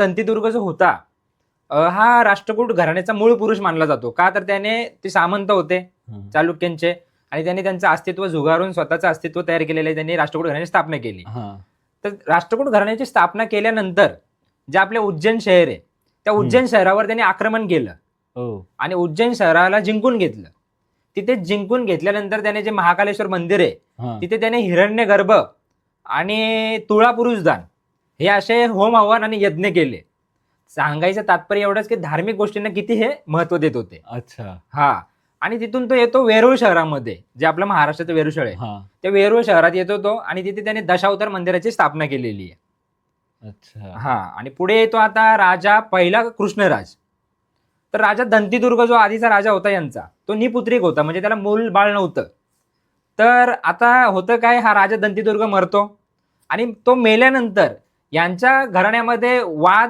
दंतीदुर्ग जो होता हा राष्ट्रकूट घराण्याचा मूळ पुरुष मानला जातो. का तर त्याने ते सामंत होते. चालुक्यांचे. आणि त्यांनी त्यांचं अस्तित्व झुगारून स्वतःचं अस्तित्व तयार केलेलं आहे. त्यांनी राष्ट्रकूट घराण्याची स्थापना केली. तर राष्ट्रकूट घराण्याची स्थापना केल्यानंतर जे आपले उज्जैन शहर आहे त्या उज्जैन शहरावर त्यांनी आक्रमण केलं. हो. आणि उज्जैन शहराला जिंकून घेतलं. तिथे जिंकून घेतल्यानंतर त्याने जे महाकालेश्वर मंदिर आहे तिथे त्याने हिरण्य गर्भ आणि तुळा पुरुषदान हे असे होम आव्हान आणि यज्ञ केले. सांगायचं तात्पर्य एवढंच की धार्मिक गोष्टींना किती हे महत्त्व देत होते. अच्छा. हा. आणि तिथून तो येतो वेरूळ शहरामध्ये जे आपलं महाराष्ट्राचं वेरूळ शहर आहे. हा. त्या वेरूळ शहरात येतो तो आणि तिथे त्याने दशावतार मंदिराची स्थापना केलेली आहे. अच्छा. हा. आणि पुढे येतो आता राजा पहिला कृष्णराज. तर राजा दंतीदुर्ग जो आधीचा राजा होता यांचा तो निपुत्रिक होता म्हणजे त्याला मूल बाळ नव्हतं. तर आता होतं काय हा राजा दंतीदुर्ग मरतो. आणि तो मेल्यानंतर यांच्या घराण्यामध्ये वाद